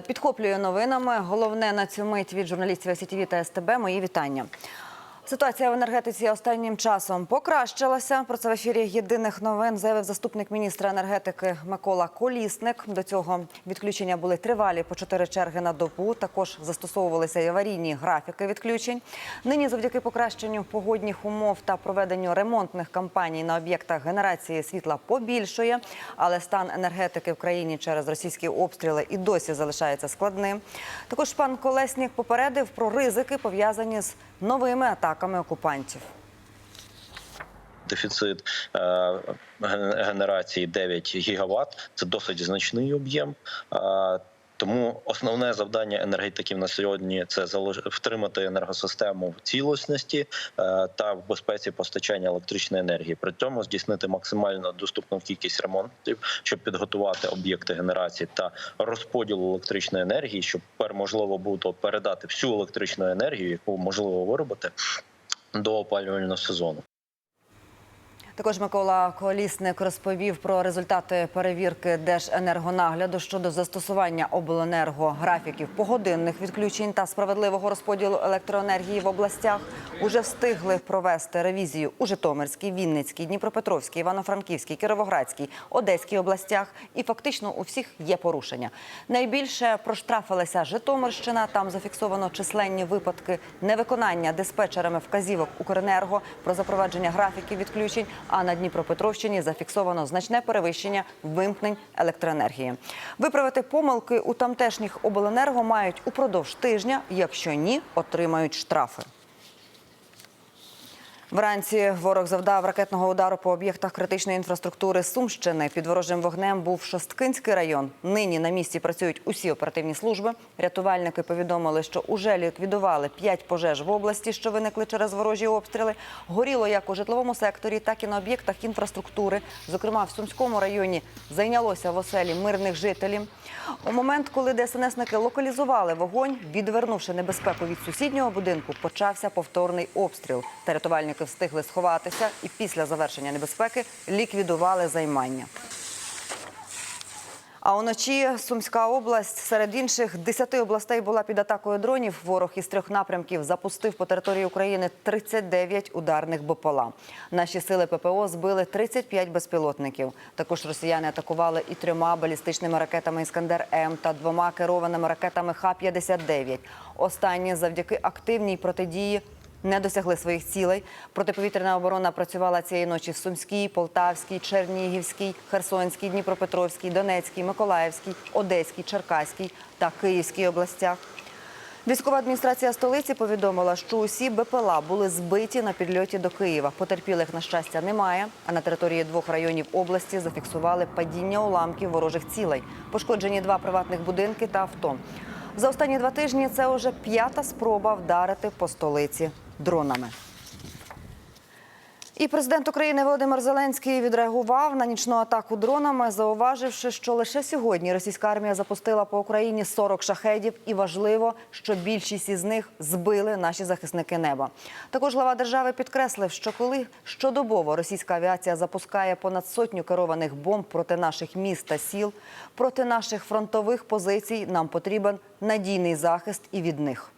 Підхоплюю новинами. Головне на цю мить від журналістів СІТВ та СТБ. Мої вітання. Ситуація в енергетиці останнім часом покращилася. Про це в ефірі єдиних новин заявив заступник міністра енергетики Микола Колісник. До цього відключення були тривалі по чотири черги на добу. Також застосовувалися й аварійні графіки відключень. Нині, завдяки покращенню погодних умов та проведенню ремонтних кампаній на об'єктах генерації світла побільшує, але стан енергетики в країні через російські обстріли і досі залишається складним. Також пан Колеснік попередив про ризики пов'язані з новими атаками окупантів. дефіцит е, генерації 9 гігаватт. Це досить значний об'єм. Е, Тому основне завдання енергетиків на сьогодні це втримати енергосистему в цілісності е, та в безпеці постачання електричної енергії. При цьому здійснити максимально доступну кількість ремонтів, щоб підготувати об'єкти генерації та розподілу електричної енергії, щоб тепер можливо було передати всю електричну енергію, яку можливо виробити до опалювального сезону. Також Микола Колісник розповів про результати перевірки Держенергонагляду щодо застосування обленерго графіків погодинних відключень та справедливого розподілу електроенергії в областях. Уже встигли провести ревізію у Житомирській, Вінницькій, Дніпропетровській, Івано-Франківській, Кіровоградській, Одеській областях. І фактично у всіх є порушення. Найбільше проштрафилася Житомирщина. Там зафіксовано численні випадки невиконання диспетчерами вказівок Укренерго про запровадження графіків відключень. А на Дніпропетровщині зафіксовано значне перевищення вимкнень електроенергії. Виправити помилки у тамтешніх обленерго мають упродовж тижня. Якщо ні, отримають штрафи. Вранці ворог завдав ракетного удару по об'єктах критичної інфраструктури Сумщини. Під ворожим вогнем був Шосткинський район. Нині на місці працюють усі оперативні служби. Рятувальники повідомили, що уже ліквідували п'ять пожеж в області, що виникли через ворожі обстріли. Горіло як у житловому секторі, так і на об'єктах інфраструктури. Зокрема, в Сумському районі зайнялося в оселі мирних жителів. У момент, коли ДСНСники локалізували вогонь, відвернувши небезпеку від сусіднього будинку, почався повторний обстріл. Та рятувальники встигли сховатися і після завершення небезпеки ліквідували займання. А уночі Сумська область серед інших 10 областей була під атакою дронів. Ворог із трьох напрямків запустив по території України 39 ударних БПЛА. Наші сили ППО збили 35 безпілотників. Також росіяни атакували і трьома балістичними ракетами Іскандер М та двома керованими ракетами Х-59. Останні завдяки активній протидії не досягли своїх цілей. Протиповітряна оборона працювала цієї ночі в Сумській, Полтавській, Чернігівській, Херсонській, Дніпропетровській, Донецькій, Миколаївській, Одеській, Черкаській та Київській областях. Військова адміністрація столиці повідомила, що усі БПЛА були збиті на підльоті до Києва. Потерпілих, на щастя, немає. А на території двох районів області зафіксували падіння уламків ворожих цілей. Пошкоджені два приватних будинки та авто. За останні два тижні це вже п'ята спроба вдарити по столиці дронами. І президент України Володимир Зеленський відреагував на нічну атаку дронами, зауваживши, що лише сьогодні російська армія запустила по Україні 40 шахедів, і важливо, що більшість із них збили наші захисники неба. Також глава держави підкреслив, що коли щодобово російська авіація запускає понад сотню керованих бомб проти наших міст та сіл, проти наших фронтових позицій, нам потрібен надійний захист і від них.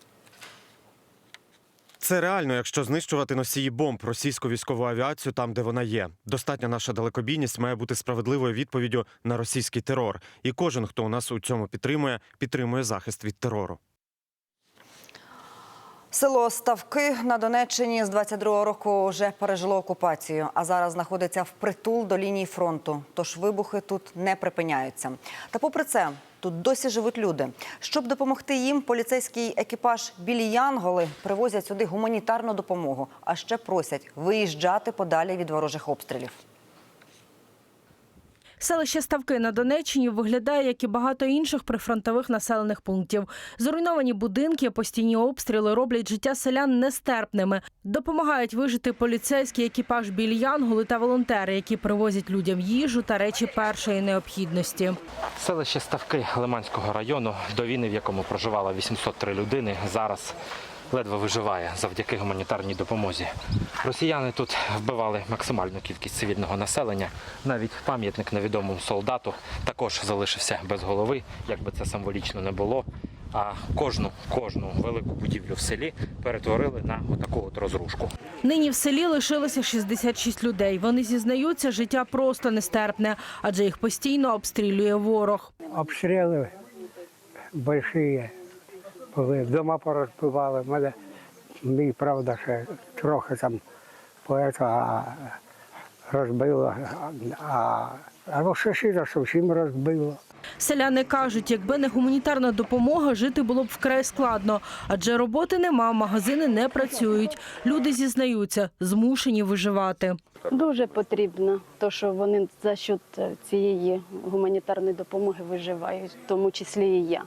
Це реально, якщо знищувати носії бомб російську військову авіацію там, де вона є. Достатня наша далекобійність має бути справедливою відповіддю на російський терор. І кожен, хто у нас у цьому підтримує, підтримує захист від терору. Село Ставки на Донеччині з 22-го року вже пережило окупацію, а зараз знаходиться впритул до лінії фронту. Тож вибухи тут не припиняються. Та попри це, тут досі живуть люди. Щоб допомогти їм, поліцейський екіпаж білі Янголи привозять сюди гуманітарну допомогу, а ще просять виїжджати подалі від ворожих обстрілів. Селище Ставки на Донеччині виглядає, як і багато інших прифронтових населених пунктів. Зруйновані будинки, постійні обстріли роблять життя селян нестерпними. Допомагають вижити поліцейський екіпаж біль Янголи та волонтери, які привозять людям їжу та речі першої необхідності. Селище Ставки Лиманського району, до війни, в якому проживало 803 людини, зараз ледве виживає завдяки гуманітарній допомозі. Росіяни тут вбивали максимальну кількість цивільного населення. Навіть пам'ятник невідомому солдату також залишився без голови, як би це символічно не було. А кожну кожну велику будівлю в селі перетворили на отаку от розрушку. Нині в селі лишилося 66 людей. Вони зізнаються, життя просто нестерпне, адже їх постійно обстрілює ворог. обстріли великі були, дома порозбивали. Мене мій, правда, ще трохи там поета розбило, а, а розшишило, що всім розбило. Селяни кажуть, якби не гуманітарна допомога, жити було б вкрай складно, адже роботи нема, магазини не працюють. Люди зізнаються, змушені виживати. Дуже потрібно, то що вони за счет цієї гуманітарної допомоги виживають, в тому числі і я.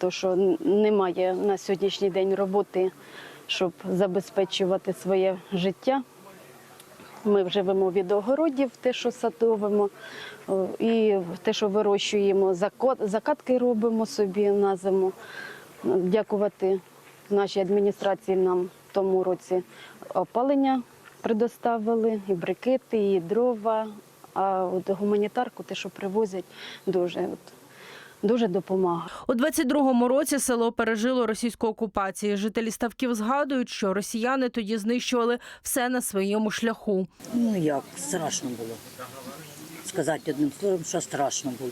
То що немає на сьогоднішній день роботи, щоб забезпечувати своє життя. Ми живемо від огородів, те, що садовимо, і те, що вирощуємо, закатки робимо собі на зиму. Дякувати нашій адміністрації нам в тому році опалення предоставили, і брикети, і дрова. А от гуманітарку, те, що привозять, дуже, от, дуже допомагає. У 22-му році село пережило російську окупацію. Жителі ставків згадують, що росіяни тоді знищували все на своєму шляху. Ну як, страшно було. Сказати одним словом, що страшно було.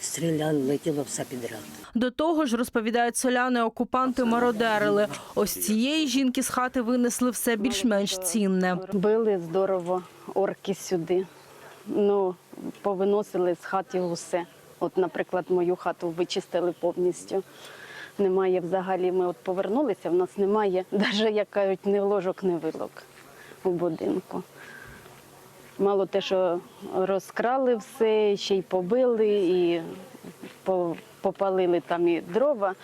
Стріляли, летіло все підряд. До того ж, розповідають селяни, окупанти мародерили. Ось цієї жінки з хати винесли все більш-менш цінне. Били здорово орки сюди. Ну, повиносили з хати усе. От, наприклад, мою хату вичистили повністю. Немає взагалі. Ми от повернулися, в нас немає, навіть як кажуть, ні ложок, ні вилок у будинку. Мало те, що розкрали все, ще й побили, і попалили там і дрова.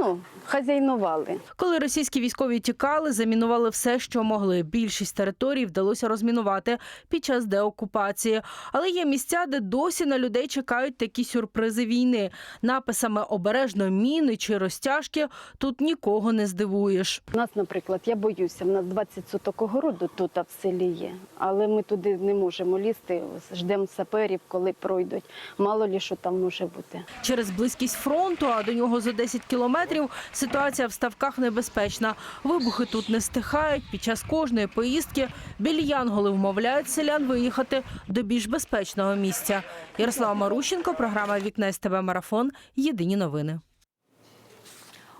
Ну, хазяйнували. Коли російські військові тікали, замінували все, що могли. Більшість територій вдалося розмінувати під час деокупації. Але є місця, де досі на людей чекають такі сюрпризи війни. Написами обережно міни чи розтяжки тут нікого не здивуєш. У нас, наприклад, я боюся, в нас 20 соток огороду тут в селі є, але ми туди не можемо лізти, ждемо саперів, коли пройдуть. Мало лі що там може бути. Через близькість фронту, а до нього за 10 кілометрів, ситуація в ставках небезпечна. Вибухи тут не стихають. Під час кожної поїздки білі янголи вмовляють селян виїхати до більш безпечного місця. Ярослава Марущенко, програма Вікна СТБ Марафон. Єдині новини.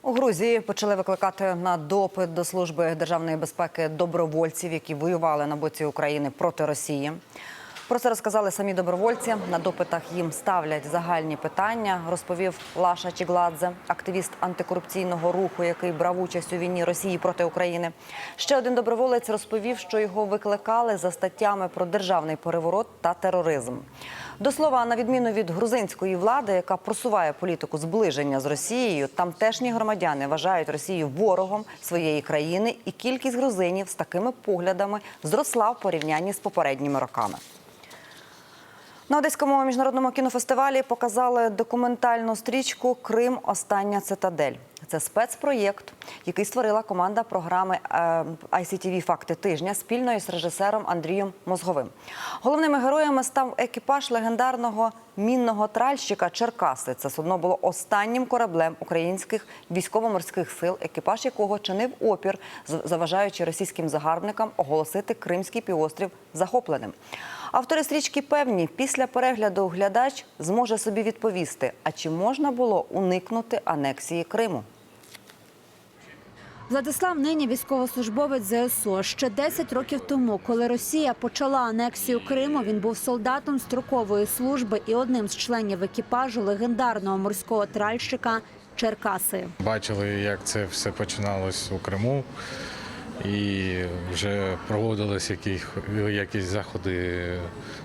У Грузії почали викликати на допит до служби державної безпеки добровольців, які воювали на боці України проти Росії. Про це розказали самі добровольці. На допитах їм ставлять загальні питання. Розповів Лаша Чігладзе, активіст антикорупційного руху, який брав участь у війні Росії проти України. Ще один доброволець розповів, що його викликали за статтями про державний переворот та тероризм. До слова, на відміну від грузинської влади, яка просуває політику зближення з Росією, тамтешні громадяни вважають Росію ворогом своєї країни, і кількість грузинів з такими поглядами зросла в порівнянні з попередніми роками. На Одеському міжнародному кінофестивалі показали документальну стрічку Крим Остання цитадель. Це спецпроєкт, який створила команда програми е, ICTV Факти тижня спільно із режисером Андрієм Мозговим. Головними героями став екіпаж легендарного мінного тральщика Черкаси. Це судно було останнім кораблем українських військово-морських сил, екіпаж якого чинив опір, заважаючи російським загарбникам оголосити Кримський півострів захопленим. Автори стрічки певні, після перегляду глядач зможе собі відповісти: а чи можна було уникнути анексії Криму? Владислав нині військовослужбовець ЗСУ. Ще 10 років тому, коли Росія почала анексію Криму, він був солдатом строкової служби і одним з членів екіпажу легендарного морського тральщика Черкаси. Бачили, як це все починалось у Криму, і вже проводились якісь, якісь заходи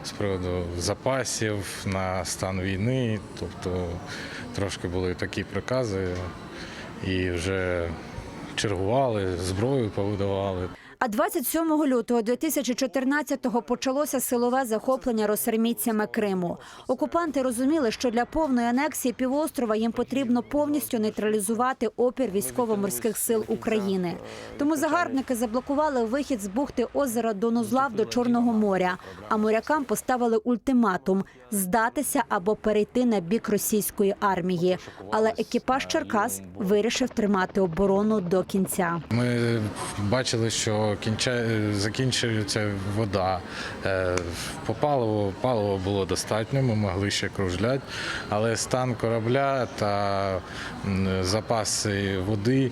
з приводу запасів на стан війни. Тобто трошки були такі прикази, і вже чергували, зброю повидавали. А 27 лютого 2014-го почалося силове захоплення росармійцями Криму. Окупанти розуміли, що для повної анексії півострова їм потрібно повністю нейтралізувати опір військово-морських сил України. Тому загарбники заблокували вихід з бухти озера Донузлав до Чорного моря. А морякам поставили ультиматум здатися або перейти на бік російської армії. Але екіпаж Черкас вирішив тримати оборону до кінця. Ми бачили, що закінчується вода. Е, По паливу паливо було достатньо, ми могли ще кружляти, але стан корабля та запаси води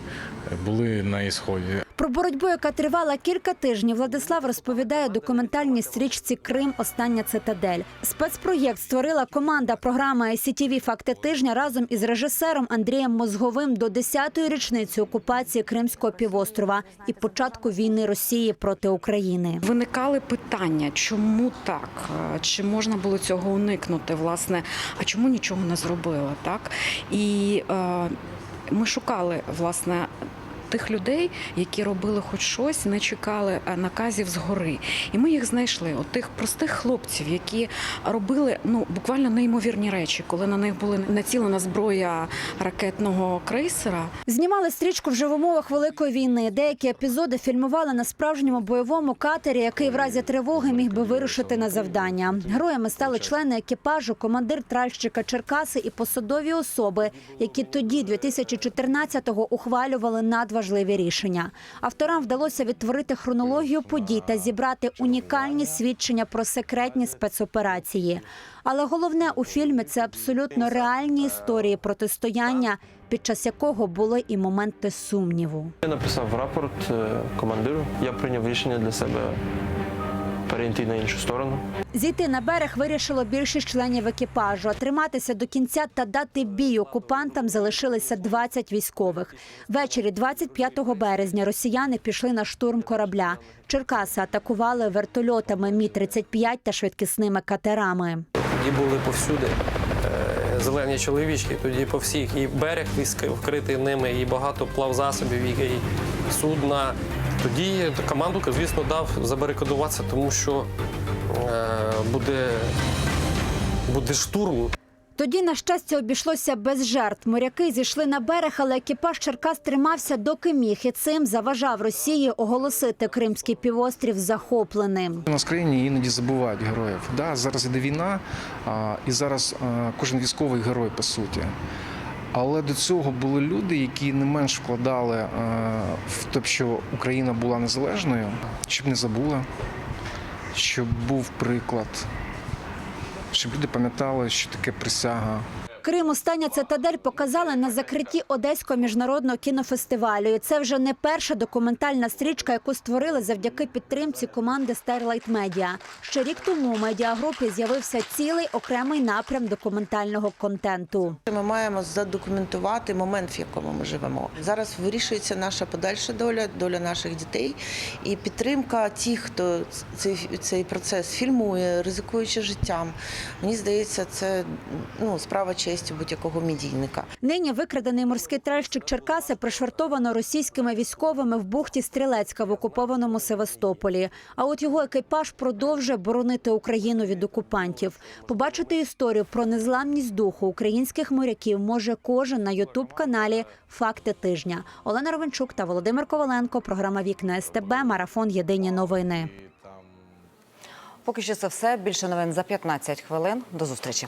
були на ісході. Про боротьбу, яка тривала кілька тижнів, Владислав розповідає документальній стрічці Крим Остання цитадель. Спецпроєкт створила команда програми ICTV Факти тижня разом із режисером Андрієм Мозговим до 10-ї річниці окупації Кримського півострова і початку війни Росії проти України. Виникали питання, чому так? Е, Чи можна було цього уникнути? Власне, а чому нічого не зробили? Так і е, ми шукали власне. Тих людей, які робили хоч щось, не чекали е, наказів згори, і ми їх знайшли. От тих простих хлопців, які робили ну буквально неймовірні речі, коли на них була націлена зброя ракетного крейсера. Знімали стрічку вже в умовах великої війни. Деякі епізоди фільмували на справжньому бойовому катері, який в разі тривоги міг би вирушити на завдання. Героями стали члени екіпажу, командир тральщика Черкаси і посадові особи, які тоді, 2014-го, ухвалювали надважливі рішення. Авторам вдалося відтворити хронологію подій та зібрати унікальні свідчення про секретні спецоперації. Але головне у фільмі це абсолютно реальні історії протистояння, під час якого були і моменти сумніву. Я написав рапорт е, командиру. Я прийняв рішення для себе перейти на іншу сторону. Зійти на берег вирішило більшість членів екіпажу. А триматися до кінця та дати бій окупантам залишилися 20 військових. Ввечері 25 березня росіяни пішли на штурм корабля. Черкаси атакували вертольотами Мі-35 та швидкісними катерами. Тоді були повсюди е, зелені чоловічки, тоді по всіх. І берег вкритий ними, і багато плавзасобів, і і судна. Тоді команду, звісно, дав забарикадуватися, тому що е, буде, буде штурм. Тоді, на щастя, обійшлося без жертв. Моряки зійшли на берег, але екіпаж Черкас тримався доки міг і цим заважав Росії оголосити Кримський півострів захопленим. У нас в країні іноді забувають героїв. Да, зараз іде війна, а, і зараз а, кожен військовий герой по суті. Але до цього були люди, які не менш вкладали в те, що Україна була незалежною, щоб не забули, щоб був приклад, щоб люди пам'ятали, що таке присяга. Крим остання цитадель показали на закритті Одеського міжнародного кінофестивалю. І це вже не перша документальна стрічка, яку створили завдяки підтримці команди Starlight Media. Ще рік тому у медіагрупі з'явився цілий окремий напрям документального контенту. Ми маємо задокументувати момент, в якому ми живемо. Зараз вирішується наша подальша доля, доля наших дітей, і підтримка тих, хто цей, цей процес фільмує, ризикуючи життям. Мені здається, це ну справа честі будь-якого медійника. Нині викрадений морський тральщик Черкаси пришвартовано російськими військовими в бухті Стрілецька в окупованому Севастополі. А от його екіпаж продовжує боронити Україну від окупантів. Побачити історію про незламність духу українських моряків може кожен на ютуб каналі Факти тижня. Олена Ровенчук та Володимир Коваленко. Програма Вікна СТБ. Марафон Єдині новини. Поки що це все. Більше новин за 15 хвилин. До зустрічі.